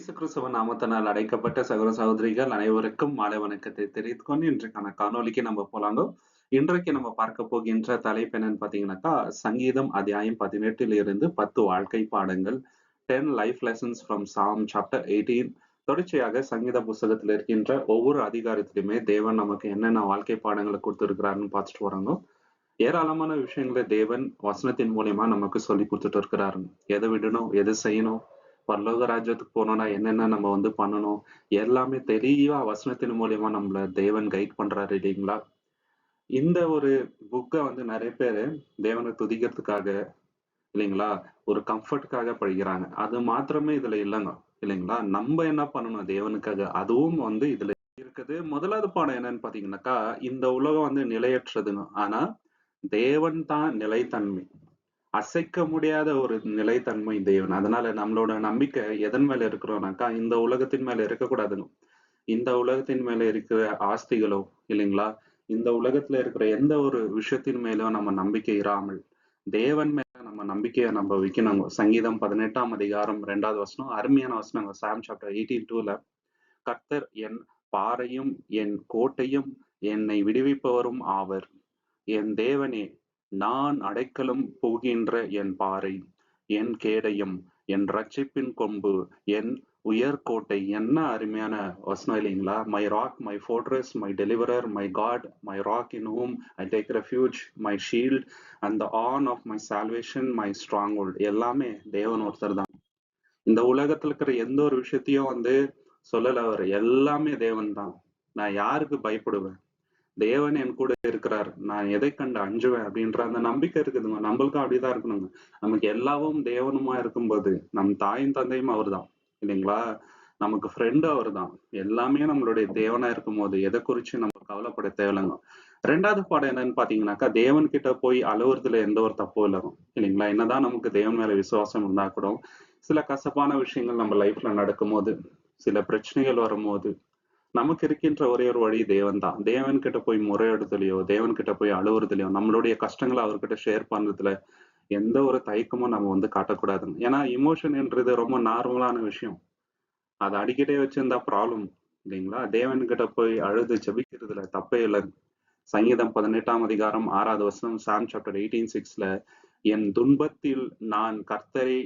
இயேசு கிறிஸ்துவ நாமத்தினால் அடைக்கப்பட்ட சகோதர சகோதரிகள் அனைவருக்கும் மாலை வணக்கத்தை தெரிவித்துக் கொண்டு இன்றைக்கான காணொலிக்கு நம்ம போலாங்க. இன்றைக்கு நம்ம பார்க்க போகின்ற தலைப்பு என்னன்னு பாத்தீங்கன்னாக்கா சங்கீதம் அத்தியாயம் பதினெட்டில் இருந்து பத்து வாழ்க்கை பாடங்கள் ten life lessons from Psalm chapter eighteen தொடர்ச்சியாக சங்கீத புஸ்தகத்தில் இருக்கின்ற ஒவ்வொரு அதிகாரத்திலுமே தேவன் நமக்கு என்னென்ன வாழ்க்கை பாடங்களை கொடுத்துருக்கிறாருன்னு பார்த்துட்டு வராங்க. ஏராளமான விஷயங்களை தேவன் வசனத்தின் மூலியமா நமக்கு சொல்லி கொடுத்துட்டு இருக்கிறாரு. எதை விடணும் எது செய்யணும் பரலோக ராஜ்யத்துக்கு போனோம்னா என்னென்ன நம்ம வந்து பண்ணணும்? எல்லாமே தெளிவா வசனத்தின் மூலியமா நம்மள தேவன் கைட் பண்றாரு இல்லைங்களா? இந்த ஒரு புக்கை வந்து நிறைய பேர் தேவனை துதிக்கிறதுக்காக இல்லைங்களா? ஒரு கம்ஃபர்ட்டுக்காக படிக்கிறாங்க. அது மாத்திரமே இதுல இல்லைங்க. இல்லைங்களா? நம்ம என்ன பண்ணணும் தேவனுக்காக? அதுவும் வந்து இதுல இருக்குது. முதலாவது பாடம் என்னன்னு பாத்தீங்கன்னாக்கா இந்த உலகம் வந்து நிலையற்றதுங்க. ஆனா தேவன் தான் நிலைத்தன்மை. அசைக்க முடியாத ஒரு நிலைத்தன்மை தேவன் அதனால நம்மளோட நம்பிக்கை எதன் மேல இருக்கிறோம்னாக்கா இந்த உலகத்தின் மேல இருக்கக்கூடாதுங்க. இந்த உலகத்தின் மேல இருக்கிற ஆஸ்திகளோ இல்லைங்களா? இந்த உலகத்துல இருக்கிற எந்த ஒரு விஷயத்தின் மேலும் நம்ம நம்பிக்கை இராமல் தேவன் மேல நம்ம நம்பிக்கையை நம்ம வைக்கணுங்க. சங்கீதம் பதினெட்டாம் அதிகாரம் ரெண்டாவது வசனம் அருமையான வசனங்க. சாம் சாப்டர் எயிட்டீன் டூல கர்த்தர் என் பாறையும் என் கோட்டையும் என்னை விடுவிப்பவரும் ஆவர். என் தேவனே நான் அடைக்கலம் போகின்ற என் பாறை என் கேடயம் என் ரட்சிப்பின் கொம்பு என் உயர்கோட்டை என்ன அருமையான வசனம் இல்லைங்களா? My rock my fortress my deliverer my God my rock in whom I take refuge my shield and the horn of my salvation my stronghold hold எல்லாமே தேவன் ஒருத்தர் தான். இந்த உலகத்துல இருக்கிற எந்த ஒரு விஷயத்தையும் வந்து சொல்லல அவர். எல்லாமே தேவன் தான். நான் யாருக்கு பயப்படுவேன்? தேவன் என் கூட இருக்கிறார். நான் எதை கண்டு அஞ்சுவேன் அப்படின்ற அந்த நம்பிக்கை இருக்குதுங்க. நம்மளுக்கும் அப்படிதான் இருக்கணுங்க. நமக்கு எல்லாவும் தேவனுமா இருக்கும்போது நம் தாயும் தந்தையும் அவர் தான் இல்லைங்களா? நமக்கு ஃப்ரெண்டு அவர் தான் எல்லாமே நம்மளுடைய தேவனா இருக்கும் போது எதை குறிச்சு நம்ம கவலைப்பட தேவையில்லைங்க. ரெண்டாவது பாடம் என்னன்னு பாத்தீங்கன்னாக்கா தேவன் கிட்ட போய் அழுவுறதுல எந்த ஒரு தப்பும் இல்லைங்க. இல்லைங்களா? என்னதான் நமக்கு தேவன் மேல விசுவாசம் இருந்தா கூட சில கசப்பான விஷயங்கள் நம்ம லைஃப்ல நடக்கும்போது சில பிரச்சனைகள் வரும்போது நமக்கு இருக்கின்ற ஒரே ஒரு வழி தேவன் தான் தேவன் கிட்ட போய் முறையிடுதலையோ தேவன் கிட்ட போய் அழுவுறதுலையோ நம்மளுடைய கஷ்டங்களை அவர்கிட்ட ஷேர் பண்றதுல எந்த ஒரு தயக்கமும் நம்ம வந்து காட்டக்கூடாதுங்க. ஏன்னா இமோஷன்ன்றது ரொம்ப நார்மலான விஷயம். அதை அடிக்கிட்டே வச்சிருந்தா ப்ராப்ளம் இல்லைங்களா? தேவன் கிட்ட போய் அழுது ஜபிக்கிறதுல தப்பே இல்லை. சங்கீதம் பதினெட்டாம் அதிகாரம் ஆறாவது வருஷம் சாம் சாப்டர் எயிட்டீன் சிக்ஸ்ல என் துன்பத்தில் நான் கர்த்தரை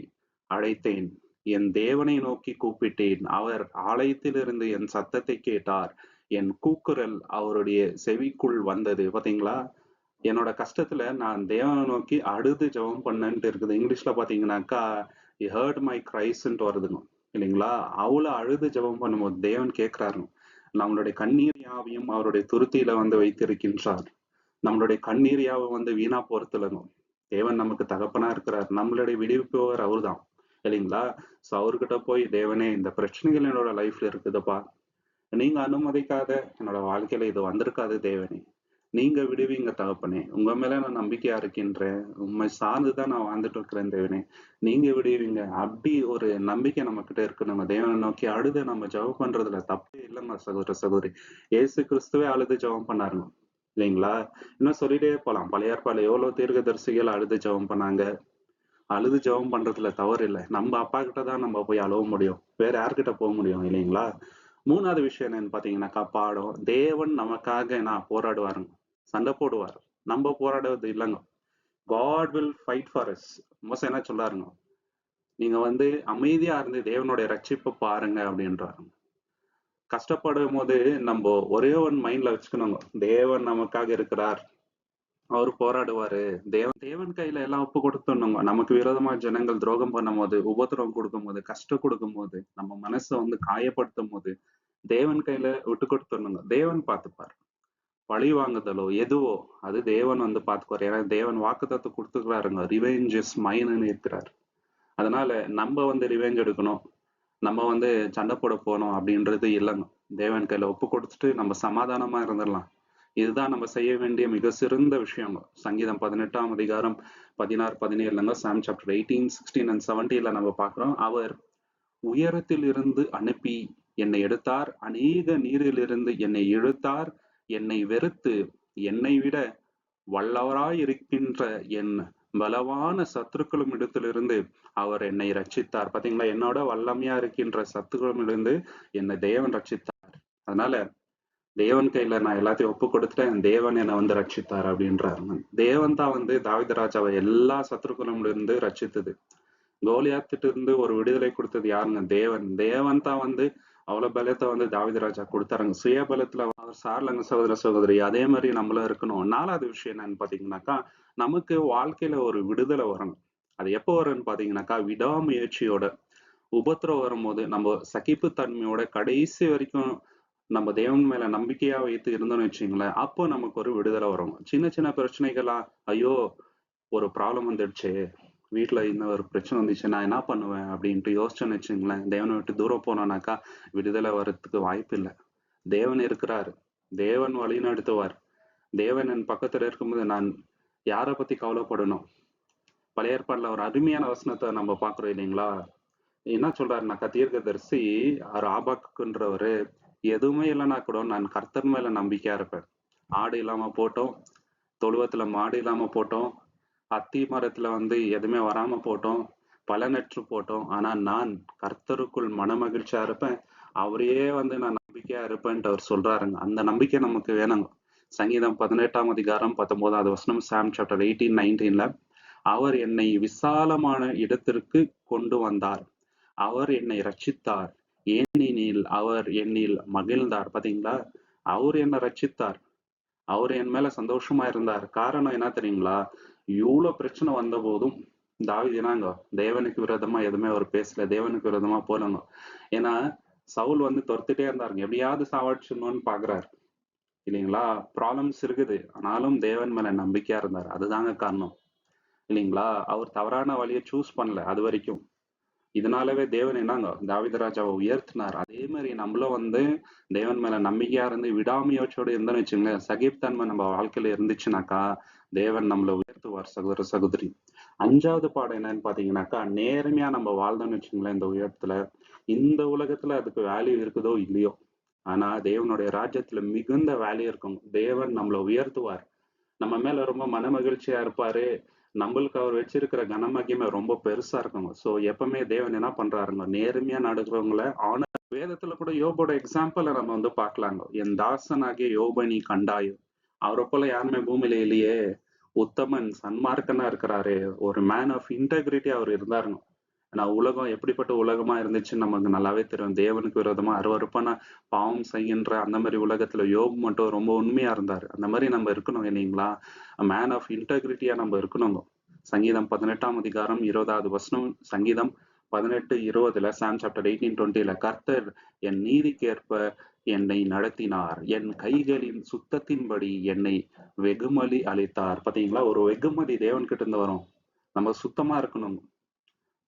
அழைத்தேன். என் தேவனை நோக்கி கூப்பிட்டேன். அவர் ஆலயத்திலிருந்து என் சத்தத்தை கேட்டார். என் கூக்குரல் அவருடைய செவிக்குள் வந்தது. பாத்தீங்களா? என்னோட கஷ்டத்துல நான் தேவனை நோக்கி அழுது ஜெபம் பண்ணன்ட்டு இருக்குது. இங்கிலீஷ்ல பாத்தீங்கன்னாக்கா ஹேர்ட் மை கிரைஸ்ன்ட்டு வருதுங்க. இல்லைங்களா? அவ்வளவு அழுது ஜெபம் பண்ணும்போது தேவன் கேட்கிறாரு நம்மளுடைய கண்ணீர் யாவையும் அவருடைய துருத்தியில வந்து வைத்திருக்கின்றார். நம்மளுடைய கண்ணீர் யாவை வந்து வீணா போறதுலங்க தேவன் நமக்கு தகப்பனா இருக்கிறார். நம்மளுடைய விடுவிப்பவர் அவர்தான். இல்லைங்களா ஸோ அவர்கிட்ட போய் தேவனே இந்த பிரச்சனைகள் என்னோட லைஃப்ல இருக்குதுப்பா. நீங்க அனுமதிக்காத என்னோட வாழ்க்கையில இது வந்திருக்காது தேவனே. நீங்க விடுவீங்க தகப்பனே. உங்க மேல நான் நம்பிக்கையா இருக்கின்றேன். உண்மை சார்ந்துதான் நான் வாழ்ந்துட்டு இருக்கிறேன் தேவனே. நீங்க விடுவீங்க. அப்படி ஒரு நம்பிக்கை நம்ம கிட்ட இருக்கு. நம்ம தேவனை நோக்கி அழுது நம்ம ஜெபம் பண்றதுல தப்பே இல்லைங்க சகோதர சகோதரி. ஏசு கிறிஸ்துவே அழுது ஜெபம் பண்ணாருங்க. இல்லைங்களா? இன்னும் சொல்லிட்டே போலாம். பழைய ஏற்பாடுல எவ்வளவு தீர்க்கதரிசிகள் அழுது ஜெபம் பண்ணாங்க. அழுது ஜெபம் பண்றதுல தவறு இல்லை. நம்ம அப்பா கிட்ட தான் நம்ம போய் அழுவ முடியும். வேற யார்கிட்ட போக முடியும் இல்லைங்களா? மூணாவது விஷயம் என்னன்னு பாத்தீங்கன்னாக்கா பாடம் தேவன் நமக்காக நான் போராடுவாருங்க சண்டை போடுவார். நம்ம போராடுவது இல்லைங்க. God will fight for us மோசம் என்ன சொல்லாருங்க? நீங்க வந்து அமைதியா இருந்து தேவனுடைய ரட்சிப்பை பாருங்க அப்படின்றாருங்க கஷ்டப்படும் போது நம்ம ஒரே ஒன் மைண்ட்ல வச்சுக்கணுங்க. தேவன் நமக்காக இருக்கிறார். அவர் போராடுவாரு. தேவன் தேவன் கையில எல்லாம் ஒப்பு கொடுத்துடணுங்க நமக்கு விரோதமா ஜனங்கள் துரோகம் பண்ணும் போது உபத்திரம் கொடுக்கும் போது கஷ்டம் கொடுக்கும் போது நம்ம மனசை வந்து காயப்படுத்தும் போது தேவன் கையில விட்டு கொடுத்துடணுங்க தேவன் பார்த்துப்பார். பழி வாங்குதலோ எதுவோ அது தேவன் வந்து பார்த்துக்குவார். ஏன்னா தேவன் வாக்குத்தத்தை கொடுத்துக்கிறாருங்க. ரிவெஞ்சஸ் மைனு இருக்கிறார். அதனால நம்ம வந்து ரிவெஞ்ச் எடுக்கணும். நம்ம வந்து சண்டை போட போனோம் அப்படின்றது இல்லைங்க. தேவன் கையில ஒப்பு கொடுத்துட்டு நம்ம சமாதானமா இருந்துடலாம். இதுதான் நம்ம செய்ய வேண்டிய மிக சிறந்த விஷயம். சங்கீதம் பதினெட்டாம் அதிகாரம் பதினாறு பதினேழுல Psalm chapter eighteen sixteen and செவன்டீன்ல நம்ம பார்க்குறோம். அவர் உயரத்தில் இருந்து அனுப்பி என்னை எடுத்தார் அநேக நீரிலிருந்து என்னை இழுத்தார் என்னை வெறுத்து என்னை விட வல்லவராய் இருக்கின்ற என் பலவான சத்துருக்களும் இடத்திலிருந்து அவர் என்னை ரட்சித்தார் பாத்தீங்களா? என்னோட வல்லமையா இருக்கின்ற சத்துக்களும் இருந்து என்னை தேவன் ரட்சித்தார் அதனால தேவன் கையில நான் எல்லாத்தையும் ஒப்பு கொடுத்துட்டேன் தேவன் என்னை வந்து ரட்சித்தார் அப்படின்றாரு. தேவன் தான் வந்து தாவிதராஜாவை ராஜாவை எல்லா சத்ருகுலம்ல இருந்து ரட்சித்தது. கோலியாத்திட்டு இருந்து ஒரு விடுதலை கொடுத்தது யாருங்க? தேவன். தேவன் தான் வந்து அவ்வளவு பலத்தை வந்து தாவிதராஜா கொடுத்தாருங்க சுய பலத்துல அவர் சார்லங்க சகோதர சகோதரி அதே மாதிரி நம்மளும் இருக்கணும். நாலாவது விஷயம் என்னன்னு பாத்தீங்கன்னாக்கா நமக்கு வாழ்க்கையில ஒரு விடுதலை வரணும். அது எப்போ வரும்னு பாத்தீங்கன்னாக்கா விடாமுயற்சியோட. உபத்திரம் வரும்போது நம்ம சகிப்பு தன்மையோட கடைசி வரைக்கும் நம்ம தேவன் மேல நம்பிக்கையா வைத்து இருந்தோம்னு வச்சுங்களேன் அப்போ நமக்கு ஒரு விடுதலை வரும். சின்ன சின்ன பிரச்சனைகளா ஐயோ ஒரு ப்ராப்ளம் வந்துடுச்சு வீட்டுல இந்த ஒரு பிரச்சனை வந்துச்சு நான் என்ன பண்ணுவேன் அப்படின்ட்டு யோசிச்சேன்னு வச்சுங்களேன் தேவனை விட்டு தூரம் போனோம்னாக்கா விடுதலை வர்றதுக்கு வாய்ப்பு இல்லை. தேவன் இருக்கிறாரு. தேவன் வழி நடத்துவார். தேவன் என் பக்கத்துல இருக்கும்போது நான் யாரை பத்தி கவலைப்படணும்? பழைய ஏற்பாடுல ஒரு அருமையான வசனத்தை நம்ம பாக்குறோம் இல்லைங்களா? என்ன சொல்றாருனாக்கா தீர்க்கதரிசி அவர் ஆபாக்குன்றவரு எதுவுமே இல்லைன்னா கூட நான் கர்த்தர் மேல நம்பிக்கையா இருப்பேன். ஆடு இல்லாம போட்டோம் தொழுவத்துல மாடு இல்லாம போட்டோம் அத்தி மரத்துல வந்து எதுவுமே வராம போட்டோம் பலனற்று போட்டோம். ஆனா நான் கர்த்தருக்குள் மனமகிழ்ச்சியா இருப்பேன். அவரையே வந்து நான் நம்பிக்கையா இருப்பேன்ட்டு அவர் சொல்றாருங்க. அந்த நம்பிக்கை நமக்கு வேணுங்க. சங்கீதம் பதினெட்டாம் அதிகாரம் பத்தொன்பதாவது வசனம் சாம் சாப்டர் எயிட்டீன் நைன்டீன்ல அவர் என்னை விசாலமான இடத்திற்கு கொண்டு வந்தார். அவர் என்னை ரட்சித்தார் அவர் என்னில் மகிழ்ந்தார். பாத்தீங்களா? அவர் என்னை ரட்சித்தார். அவர் என் மேல சந்தோஷமா இருந்தார். காரணம் என்ன தெரியுங்களா? இவ்வளவு பிரச்சனை வந்த போதும் தாவிதினாங்க தேவனுக்கு விரோதமா எதுவுமே அவர் பேசல. தேவனுக்கு விரோதமா போலங்க. ஏன்னா சவுல் வந்து தொர்த்துட்டே இருந்தாருங்க. எப்படியாவது சாவடிச்சிடணும்னு பாக்குறாரு. இல்லைங்களா? ப்ராப்ளம்ஸ் இருக்குது. ஆனாலும் தேவன் மேல நம்பிக்கையா இருந்தார். அதுதாங்க காரணம். இல்லைங்களா? அவர் தவறான வழியை சூஸ் பண்ணல. அது வரைக்கும். இதனாலவே தேவன் என்னங்க? தாவிதராஜாவை உயர்த்தினார். அதே மாதிரி நம்மளும் வந்து தேவன் மேல நம்பிக்கையா இருந்து விடாமையோச்சோடு இருந்தோம்னு வச்சுங்களேன் சகிப்தன்மை நம்ம வாழ்க்கையில இருந்துச்சுனாக்கா தேவன் நம்மளை உயர்த்துவார் சகோதர சகோதரி. அஞ்சாவது பாடம் என்னன்னு பாத்தீங்கன்னாக்கா நேர்மையா நம்ம வாழ்ந்தோம்னு வச்சுங்களேன் இந்த உயரத்துல. இந்த உலகத்துல அதுக்கு வேல்யூ இருக்குதோ இல்லையோ? ஆனா தேவனுடைய ராஜ்யத்துல மிகுந்த வேல்யூ இருக்கும். தேவன் நம்மளை உயர்த்துவார். நம்ம மேல ரொம்ப மன மகிழ்ச்சியா இருப்பாரு. நம்மளுக்கு அவர் வச்சிருக்கிற கனமகிமை ரொம்ப பெருசா இருக்குங்க. சோ எப்பவுமே தேவன் என்ன பண்றாருங்க? நேர்மையா நடக்கிறவங்கள ஆன வேதத்துல கூட யோபோட எக்ஸாம்பிள நம்ம வந்து பார்க்கலாங்க. என் தாசனாகிய யோப நீ கண்டாயோ? அவரை போல யாருமே பூமியில இல்லையே. உத்தமன் சன்மார்க்கனா இருக்கிறாரு. ஒரு மேன் ஆஃப் இன்டெகிரிட்டி அவர் இருந்தாருங்க. ஆனா உலகம் எப்படிப்பட்ட உலகமா இருந்துச்சுன்னு நமக்கு நல்லாவே தெரியும். தேவனுக்கு விரோதமா அருவறுப்பான பாவம் செய்கின்ற அந்த மாதிரி உலகத்துல யோகம் மட்டும் ரொம்ப உண்மையா இருந்தாரு. அந்த மாதிரி நம்ம இருக்கணும் இல்லைங்களா? மேன் ஆஃப் இன்டெகிரிட்டியா நம்ம இருக்கணுங்க. சங்கீதம் பதினெட்டாம் அதிகாரம் இருபதாவது வசனம் சங்கீதம் பதினெட்டு இருபதுல சாம் சாப்டர் எயிட்டீன் டுவெண்ட்டில கர்த்தர் என் நீதிக்கேற்ப என்னை நடத்தினார். என் கைகளின் சுத்தத்தின்படி என்னை வெகுமதி அளித்தார். பாத்தீங்களா? ஒரு வெகுமதி தேவன் கிட்ட இருந்து வரும். நம்ம சுத்தமா இருக்கணும்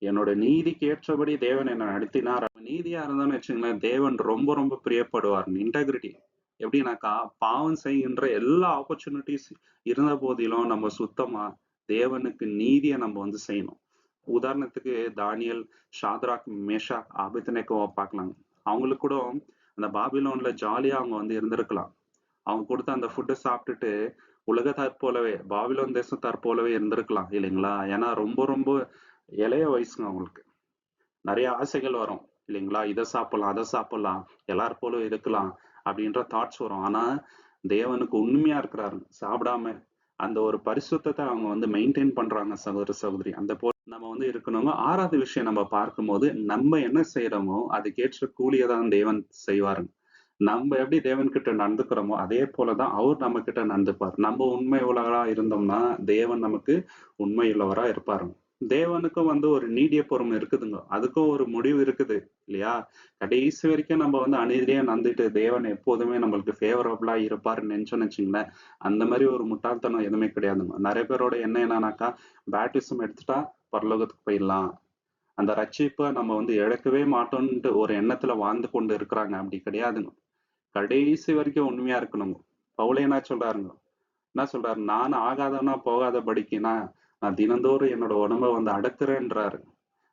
என்னோட நீதிக்கு ஏற்றபடி தேவன் என்னை நடத்தினார். நீதியா இருந்தான்னு வச்சுங்களேன் தேவன் ரொம்ப ரொம்ப பிரியப்படுவார். இன்டெகிரிட்டி எப்படின்னாக்கா பாவம் செய்கின்ற எல்லா ஆப்பர்ச்சுனிட்டிஸ் இருந்த போதிலும் நம்ம சுத்தமா தேவனுக்கு நீதியை நம்ம வந்து செய்யணும். உதாரணத்துக்கு தானியல் ஷாத்ராக் மேஷாக் ஆபித்தனேக்கோவை பார்க்கலாம். அவங்களுக்கு கூட அந்த பாபிலோன்ல ஜாலியா அவங்க வந்து இருந்திருக்கலாம். அவங்க கொடுத்த அந்த ஃபுட்டை சாப்பிட்டுட்டு உலக போலவே பாபிலோன் தேசம் போலவே இருந்திருக்கலாம் இல்லைங்களா? ஏன்னா ரொம்ப ரொம்ப இளைய வயசுங்க அவங்களுக்கு நிறைய ஆசைகள் வரும். இல்லைங்களா? இதை சாப்பிடலாம் அதை சாப்பிடலாம் எல்லார் போல இருக்கலாம் அப்படின்ற தாட்ஸ் வரும். ஆனா தேவனுக்கு உண்மையா இருக்கிறாரு. சாப்பிடாம அந்த ஒரு பரிசுத்தத்தை அவங்க வந்து மெயின்டைன் பண்றாங்க சகோதர சகோதரி. அந்த போல நம்ம வந்து இருக்கணுங்க ஆறாவது விஷயம் நம்ம பார்க்கும்போது நம்ம என்ன செய்யறோமோ அதுக்கேற்ற கூலியை தான் தேவன் செய்வாருங்க. நம்ம எப்படி தேவன் கிட்ட நடந்துக்கிறோமோ அதே போலதான் அவர் நம்ம கிட்ட நடந்துப்பார். நம்ம உண்மை உள்ளவரா இருந்தோம்னா தேவன் நமக்கு உண்மை உள்ளவரா இருப்பாருங்க. தேவனுக்கும் வந்து ஒரு நீடிய பொறுமை இருக்குதுங்க. அதுக்கும் ஒரு முடிவு இருக்குது இல்லையா? கடைசி வரைக்கும் நம்ம வந்து அநீதியா நந்துட்டு தேவன் எப்போதுமே நம்மளுக்கு ஃபேவரபிளா இருப்பாருன்னு நினைச்சோன்னு வச்சுங்களேன் அந்த மாதிரி ஒரு முட்டாள்தனம் எதுவுமே கிடையாதுங்க. நிறைய பேரோட என்ன என்னன்னாக்கா பேட்டிசம் எடுத்துட்டா பரலோகத்துக்கு போயிடலாம். அந்த ரட்சிப்பை நம்ம வந்து இழக்கவே மாட்டோம்ட்டு ஒரு எண்ணத்துல வாழ்ந்து கொண்டு இருக்கிறாங்க. அப்படி கிடையாதுங்க. கடைசி வரைக்கும் உண்மையா இருக்கணுங்க. பவுலே என்ன சொல்றாருங்க? என்ன சொல்றாரு? நான் ஆகாதவனா போகாத படிக்கினா நான் தினந்தோறும் என்னோட உடம்ப வந்து அடக்குறேன்றாரு.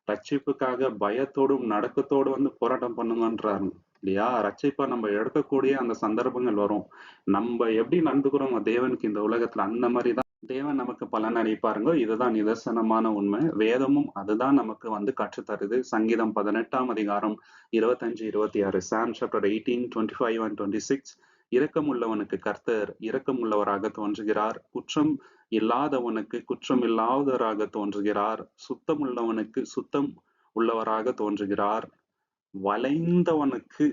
ரட்சிப்புக்காக பயத்தோடும் நடக்கத்தோடு வந்து போராட்டம் பண்ணுங்கன்றாரு இல்லையா? ரட்சிப்பா நம்ம எடுக்கக்கூடிய அந்த சந்தர்ப்பங்கள் வரும். நம்ம எப்படி நடந்துக்கிறோமோ தேவனுக்கு இந்த உலகத்துல அந்த மாதிரிதான். தேவன் நமக்கு பலன் அளிப்பாருங்க. இதுதான் நிதர்சனமான உண்மை. வேதமும் அதுதான் நமக்கு வந்து கற்றுத்தருது. சங்கீதம் பதினெட்டாம் அதிகாரம் இருபத்தஞ்சு இருபத்தி ஆறு Psalm chapter eighteen twenty five and twenty six இரக்கமுள்ளவனுக்கு கர்த்தர் இரக்கமுள்ளவராக தோன்றுகிறார். குற்றம் இல்லாதவனுக்கு குற்றம் இல்லாதவராக தோன்றுகிறார். சுத்தம் உள்ளவனுக்கு சுத்தம் உள்ளவராக தோன்றுகிறார். வளைந்தவனுக்கு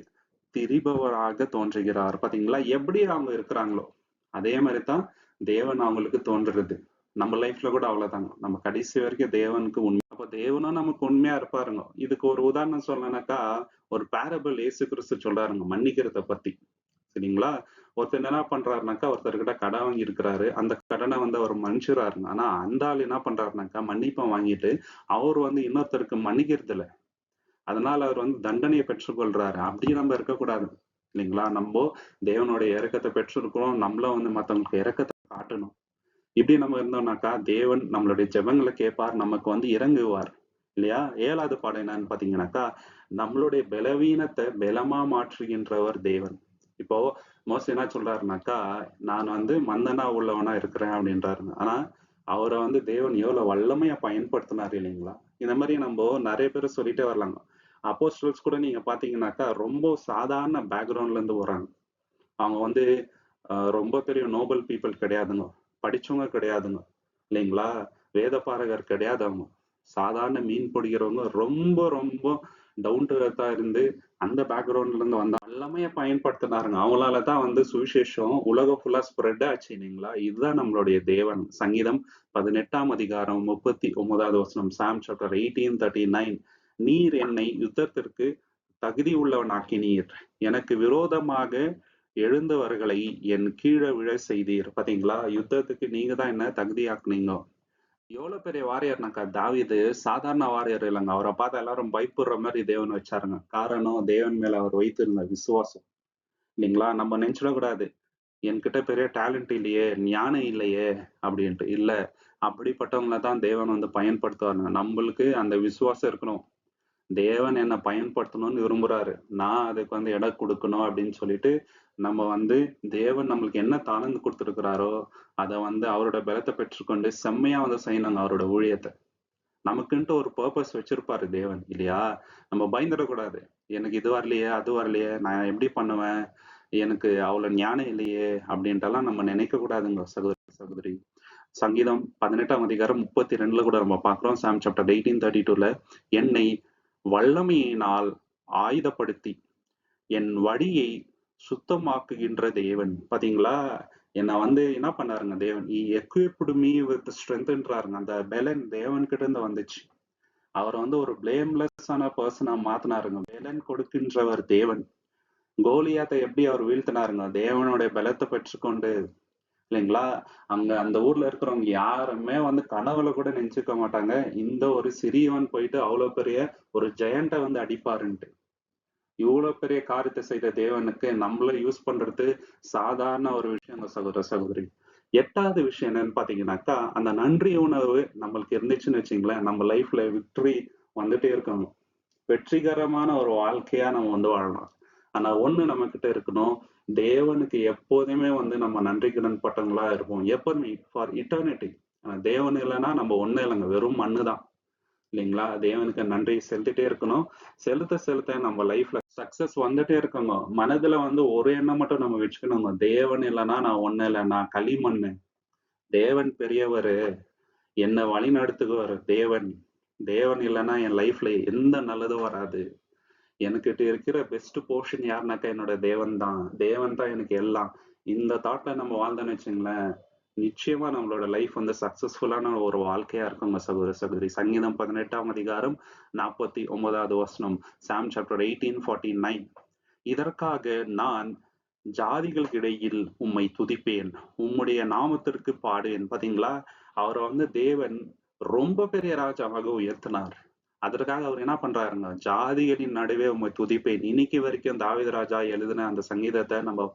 திரிபவராக தோன்றுகிறார். பாத்தீங்களா? எப்படி அவங்க இருக்கிறாங்களோ அதே மாதிரி தான் தேவன் அவங்களுக்கு தோன்றுறது. நம்ம லைஃப்ல கூட அவ்வளவுதாங்க. நம்ம கடைசி வரைக்கும் தேவனுக்கு உண்மை. அப்ப தேவனும் நமக்கு உண்மையா இருப்பாருங்க. இதுக்கு ஒரு உதாரணம் சொல்லனாக்கா ஒரு பேரபிள் ஏசு கிறிஸ்து சொல்றாருங்க மன்னிக்கிறத பத்தி. சரிங்களா? ஒருத்தர் என்ன பண்றாருனாக்கா ஒருத்தர்கிட்ட கடன் வாங்கி இருக்கிறாரு அந்த கடனை வந்து அவர் மன்னிச்சுறாருங்க ஆனா அந்த ஆள் என்ன பண்றாருனாக்கா மன்னிப்பை வாங்கிட்டு அவர் வந்து இன்னொருத்தருக்கு மன்னிக்கிறது இல்ல அதனால அவர் வந்து தண்டனையை பெற்றுக்கொள்றாரு. அப்படி நம்ம இருக்கக்கூடாது. இல்லைங்களா? நம்ம தேவனுடைய இறக்கத்தை பெற்றிருக்கிறோம். நம்மளும் வந்து மத்தவங்களுக்கு இறக்கத்தை காட்டணும். இப்படி நம்ம இருந்தோம்னாக்கா தேவன் நம்மளுடைய ஜெபங்களை கேட்பார். நமக்கு வந்து இறங்குவார். இல்லையா? ஏழாவது பாடம் என்னன்னு பாத்தீங்கன்னாக்கா நம்மளுடைய பலவீனத்தை பலமா மாற்றுகின்றவர் தேவன். இப்போ மோஸ்ட் என்ன சொல்றாருனாக்கா நான் வந்து மந்தனா உள்ளவனா இருக்கிறேன் அப்படின்றாருங்க ஆனா அவரை வந்து தேவன் எவ்வளவு வல்லமையா பயன்படுத்தினாரு இல்லைங்களா? இந்த மாதிரி நம்ம நிறைய பேர் சொல்லிட்டே வரலாங்க. அப்போஸ்டல்ஸ் கூட நீங்க பாத்தீங்கன்னாக்கா ரொம்ப சாதாரண பேக்ரவுண்ட்ல இருந்து வராங்க அவங்க வந்து ரொம்ப பெரிய நோபல் பீப்புள் கிடையாதுங்க. படிச்சவங்க கிடையாதுங்க. இல்லைங்களா? வேத பாரகர் கிடையாது அவங்க சாதாரண மீன் பிடிக்கிறவங்க ரொம்ப ரொம்ப டவுன் டு எர்த்தா இருந்து அந்த பேக்ரவுண்ட்ல இருந்து வந்தா எல்லாமே பயன்படுத்தினாருங்க. அவங்களால தான் வந்து சுவிசேஷம் உலக ஃபுல்லா ஸ்ப்ரெட் ஆச்சு இல்லைங்களா? இதுதான் நம்மளுடைய தேவன். சங்கீதம் பதினெட்டாம் அதிகாரம் முப்பத்தி ஒன்பதாவது வசனம் Psalm chapter eighteen thirty nine நீர் என்னை யுத்தத்திற்கு தகுதி உள்ளவனாக்கினீர். எனக்கு விரோதமாக எழுந்தவர்களை என் கீழே விழ செய்தீர். பாத்தீங்களா? யுத்தத்துக்கு நீங்க தான் என்ன தகுதியாக்குனீங்க? எவ்வளோ பெரிய வாரியர்னாக்கா தாவிது சாதாரண வாரியர் இல்லைங்க. அவரை பார்த்தா எல்லாரும் பயப்படுற மாதிரி தேவன் வச்சாருங்க. காரணம் தேவன் மேல அவர் வைத்திருந்த விசுவாசம். இல்லைங்களா? நம்ம நினைச்சிடக்கூடாது. என்கிட்ட பெரிய டேலண்ட் இல்லையே ஞானம் இல்லையே அப்படின்ட்டு. இல்லை அப்படிப்பட்டவங்கள தான் தேவன் வந்து பயன்படுத்துவாருங்க. நம்மளுக்கு அந்த விசுவாசம் இருக்கணும். தேவன் என்ன பயன்படுத்தணும்னு விரும்புறாரு. நான் அதுக்கு வந்து இடம் கொடுக்கணும் அப்படின்னு சொல்லிட்டு நம்ம வந்து தேவன் நம்மளுக்கு என்ன தாளந்து கொடுத்துருக்கிறாரோ அதை வந்து அவரோட பலத்தை பெற்றுக்கொண்டு செம்மையா வந்து செய்யணுங்க அவரோட ஊழியத்தை. நமக்குன்ட்டு ஒரு பர்பஸ் வச்சிருப்பாரு தேவன் இல்லையா? நம்ம பயந்துடக்கூடாது. எனக்கு இது வரலையே அது வரலையே நான் எப்படி பண்ணுவேன்? எனக்கு அவ்வளவு ஞானம் இல்லையே அப்படின்ட்டுலாம் நம்ம நினைக்க கூடாதுங்க சகோதரி சகோதரி. சங்கீதம் பதினெட்டாம் அதிகாரம் முப்பத்தி ரெண்டுல கூட நம்ம பாக்குறோம் சாம் சாப்டர் எயிட்டீன் தேர்ட்டி டூல என்னை வல்லமையினால் ஆயுதப்படுத்தி என் வழியை சுத்தமாக்குகின்ற தேவன். பாத்தீங்களா? என்ன வந்து என்ன பண்ணாருங்க தேவன்? எக்யூப்டு மீ வித் ஸ்ட்ரென்த்ன்றாருங்க அந்த பெலன் தேவன் கிட்ட இருந்து வந்துச்சு. அவர் வந்து ஒரு பிளேம்லெஸ்ஸான பர்சனா மாத்தினாருங்க. பெலன் கொடுக்கின்றவர் தேவன். கோலியாத்தை எப்படி அவர் வீழ்த்தினாருங்க? தேவனுடைய பலத்தை பெற்றுக்கொண்டு இல்லைங்களா? அங்க அந்த ஊர்ல இருக்கிறவங்க யாருமே வந்து கனவுல கூட நினைச்சுக்க மாட்டாங்க. இந்த ஒரு சிறியவன் போயிட்டு அவ்வளவு பெரிய ஒரு ஜெயண்ட வந்து அடிப்பாருன்ட்டு. இவ்வளவு பெரிய காரியத்தை செய்த தேவனுக்கு நம்மள யூஸ் பண்றது சாதாரண ஒரு விஷயம் சகோதர சகோதரி. எட்டாவது விஷயம் என்னன்னு பாத்தீங்கன்னாக்கா அந்த நன்றி உணர்வு நம்மளுக்கு இருந்துச்சுன்னு வச்சுங்களேன் நம்ம லைஃப்ல விக்டரி வந்துட்டே இருக்கணும். வெற்றிகரமான ஒரு வாழ்க்கையா நம்ம வந்து வாழலாம் ஆனா ஒண்ணு நம்ம கிட்ட இருக்கணும். தேவனுக்கு எப்போதுமே வந்து நம்ம நன்றி கடன் பட்டங்களா இருப்போம் எப்பவுமே ஃபார் இட்டர்னிட்டி தேவன் இல்லைன்னா நம்ம ஒண்ணு இல்லைங்க. வெறும் மண்ணு தான் இல்லைங்களா? தேவனுக்கு நன்றி செலுத்திட்டே இருக்கணும். செலுத்த செலுத்த நம்ம லைஃப்ல சக்சஸ் வந்துட்டே இருக்கோங்க. மனதுல வந்து ஒரு எண்ணம் மட்டும் நம்ம வச்சுக்கணுங்க. தேவன் இல்லைன்னா நான் ஒண்ணு இல்லை. நான் களிமண்ணு தேவன் பெரியவர். என்னை வழி நடத்துக்குவார் தேவன். தேவன் இல்லைன்னா என் லைஃப்ல எந்த நல்லதும் வராது. எனக்கிட்ட இருக்கிற பெஸ்ட் போர்ஷன் யாருனாக்கா என்னோட தேவன் தான். தேவன் தான் எனக்கு எல்லாம். இந்த தாட்ல நம்ம வாழ்ந்தோன்னு வச்சுங்களேன் நிச்சயமா நம்மளோட லைஃப் வந்து சக்சஸ்ஃபுல்லான ஒரு வாழ்க்கையா இருக்குங்க சகோதர சகோதரி. சங்கீதம் பதினெட்டாம் அதிகாரம் நாற்பத்தி ஒன்பதாவது வசனம் Psalm chapter eighteen forty nine இதற்காக நான் ஜாதிகளுக்கு இடையில் உம்மை துதிப்பேன். உம்முடைய நாமத்திற்கு பாடுவேன். பாத்தீங்களா? அவரை வந்து தேவன் ரொம்ப பெரிய ராஜாவாக உயர்த்தினார். அதற்காக அவர் என்ன பண்றாருங்க ஜாதிகளின் நடுவே உண்மை துதிப்பேன். இன்னைக்கு வரைக்கும் தாவித ராஜா எழுதின அந்த சங்கீதத்தை நம்ம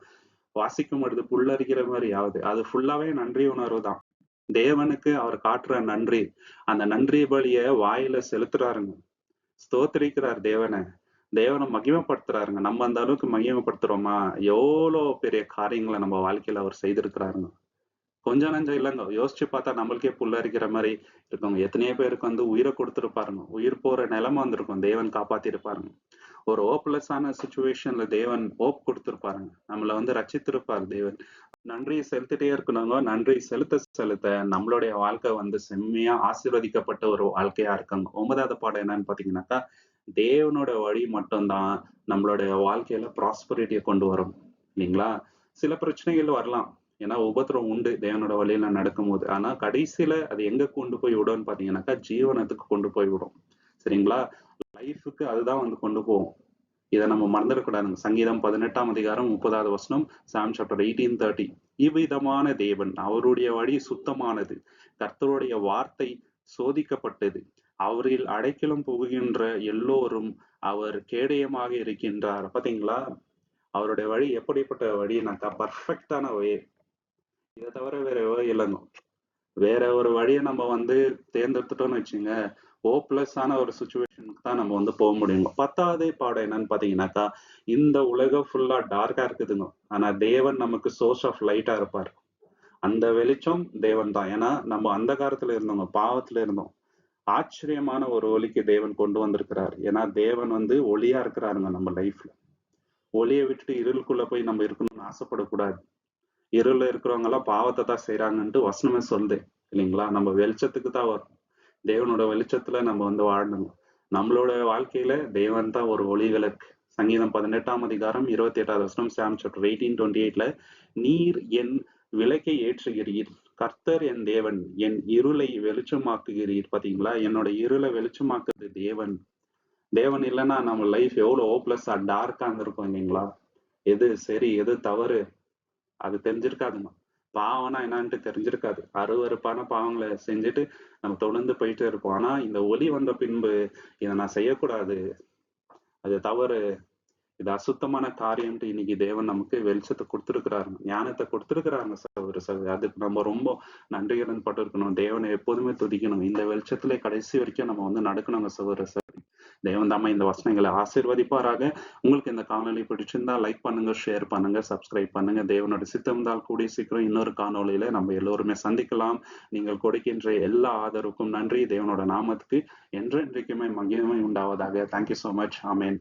வாசிக்கும் பொழுது புல்லரிக்கிற மாதிரி ஆகுது. அது ஃபுல்லாவே நன்றி உணர்வு தான். தேவனுக்கு அவர் காட்டுற நன்றி அந்த நன்றி பலிய வாயில செலுத்துறாருங்க. ஸ்தோத்திரிக்கிறார் தேவனை. தேவனை மகிமைப்படுத்துறாருங்க. நம்ம அந்த அளவுக்கு மகிமைப்படுத்துறோமா? எவ்வளோ பெரிய காரியங்களை நம்ம வாழ்க்கையில அவர் செய்திருக்கிறாருங்க. கொஞ்சம் நஞ்சம் இல்லைங்க. யோசிச்சு பார்த்தா நம்மளுக்கே புல்லரிக்கிற மாதிரி இருக்கவங்க. எத்தனையோ பேருக்கு வந்து உயிரை கொடுத்துருப்பாருங்க உயிர் போற நிலைமை வந்திருக்கும். தேவன் காப்பாத்திருப்பாருங்க ஒரு ஹோப்லெஸ்ஸான சுச்சுவேஷன்ல தேவன் ஹோப் கொடுத்திருப்பாருங்க நம்மள வந்து ரச்சித்திருப்பார் தேவன். நன்றி செலுத்திட்டே இருக்கணுங்க. நன்றி செலுத்த செலுத்த நம்மளுடைய வாழ்க்கை வந்து செம்மையா ஆசீர்வதிக்கப்பட்ட ஒரு வாழ்க்கையா இருக்காங்க. ஒன்பதாவது பாடம் என்னன்னு பாத்தீங்கன்னாக்கா தேவனோட வழி மட்டும்தான் நம்மளுடைய வாழ்க்கையில ப்ராஸ்பரிட்டியை கொண்டு வரும். இல்லைங்களா? சில பிரச்சனைகள் வரலாம். ஏன்னா உபத்திரம் உண்டு. தேவனோட வழியில நடக்கும்போது. ஆனா கடைசியில அது எங்க கொண்டு போய் விடும்னு பாத்தீங்கன்னாக்கா ஜீவனத்துக்கு கொண்டு போய் விடும். சரிங்களா? லைஃபுக்கு அதுதான் வந்து கொண்டு போகும். இதை நம்ம மறந்துடக்கூடாதுங்க. சங்கீதம் பதினெட்டாம் அதிகாரம் முப்பதாவது வசனம் சாம் சாப்டர் எயிட்டீன் தேர்ட்டி இவ்விதமான தேவன் அவருடைய வழி சுத்தமானது. கர்த்தருடைய வார்த்தை சோதிக்கப்பட்டது. அவரில் அடைக்கலம் புகுகின்ற எல்லோரும் அவர் கேடயமாக இருக்கின்றார். பாத்தீங்களா? அவருடைய வழி எப்படிப்பட்ட வழினாக்கா பர்ஃபெக்டான வே இதை தவிர வேற வழி இல்லைங்க வேற ஒரு வழியை நம்ம வந்து தேர்ந்தெடுத்துட்டோம்னு வச்சுங்க ஹோப்லெஸ்ஸான ஒரு சுச்சுவேஷனுக்கு தான் நம்ம வந்து போக முடியும். பத்தாவது பாடம் என்னன்னு பாத்தீங்கன்னாக்கா இந்த உலகம் ஃபுல்லா டார்க்கா இருக்குதுங்க. ஆனா தேவன் நமக்கு சோர்ஸ் ஆஃப் லைட்டா இருப்பார். அந்த வெளிச்சம் தேவன் தான். ஏன்னா நம்ம அந்த காலத்துல இருந்தோங்க பாவத்துல இருந்தோம். ஆச்சரியமான ஒரு ஒளிக்கு தேவன் கொண்டு வந்திருக்கிறார். ஏன்னா தேவன் வந்து ஒளியா இருக்கிறாருங்க நம்ம லைஃப்ல ஒளியை விட்டுட்டு இருளுக்குள்ள போய் நம்ம இருக்கணும்னு ஆசைப்படக்கூடாது. இருள இருக்கிறவங்க எல்லாம் பாவத்தை தான் செய்யறாங்கன்ட்டு வசனமே சொல்லுது இல்லைங்களா? நம்ம வெளிச்சத்துக்கு தான் வரும். தேவனோட வெளிச்சத்துல நம்ம வந்து வாழணும் நம்மளோட வாழ்க்கையில தேவன் தான் ஒரு ஒளி விளக்கு. சங்கீதம் பதினெட்டாம் அதிகாரம் இருபத்தி எட்டாவது வருஷம் சாம் சாப்டர் எயிட்டீன் டுவெண்ட்டி எயிட்ல நீர் என் விளக்கை ஏற்றுகிறீர். கர்த்தர் என் தேவன். என் இருளை வெளிச்சமாக்குகிறீர். பாத்தீங்களா? என்னோட இருளை வெளிச்சமாக்குறது தேவன். தேவன் இல்லைன்னா நம்ம லைஃப் எவ்வளோ ஹோப்லெஸ்ஸா டார்க்கா இருந்திருக்கும் இல்லைங்களா? எது சரி எது தவறு? அது தெரிஞ்சிருக்காதுமா பாவம்னா என்னான்ட்டு தெரிஞ்சிருக்காது. அருவறுப்பான பாவங்களை செஞ்சுட்டு நம்ம தொடர்ந்து போயிட்டே இருப்போம். ஆனா இந்த ஒளி வந்த பின்பு இதை நான் செய்யக்கூடாது. அது தவறு. இது அசுத்தமான காரியம்ட்டு இன்னைக்கு தேவன் நமக்கு வெளிச்சத்தை கொடுத்துருக்கிறாரு. ஞானத்தை கொடுத்துருக்கிறாங்க சகோதர சகோதரி. அதுக்கு நம்ம ரொம்ப நன்றிகரன் பட்டு இருக்கணும் தேவனை எப்போதுமே துதிக்கணும். இந்த வெளிச்சத்துல கடைசி வரைக்கும் நம்ம வந்து நடக்கணுங்க சகோதர சகோதரி. தேவந்தாமா இந்த வசனங்களை ஆசீர்வதிப்பாராக. உங்களுக்கு இந்த காணொலி பிடிச்சிருந்தா லைக் பண்ணுங்க ஷேர் பண்ணுங்க சப்ஸ்கிரைப் பண்ணுங்க. தேவனோட சித்தம் இருந்தால் கூடிய சீக்கிரம் இன்னொரு காணொலியில நம்ம எல்லோருமே சந்திக்கலாம். நீங்கள் கொடுக்கின்ற எல்லா ஆதரவுக்கும் நன்றி. தேவனோட நாமத்துக்கு என்றென்றைக்குமே மகிமை உண்டாவதாக. தேங்க்யூ ஸோ மச் ஆமேன்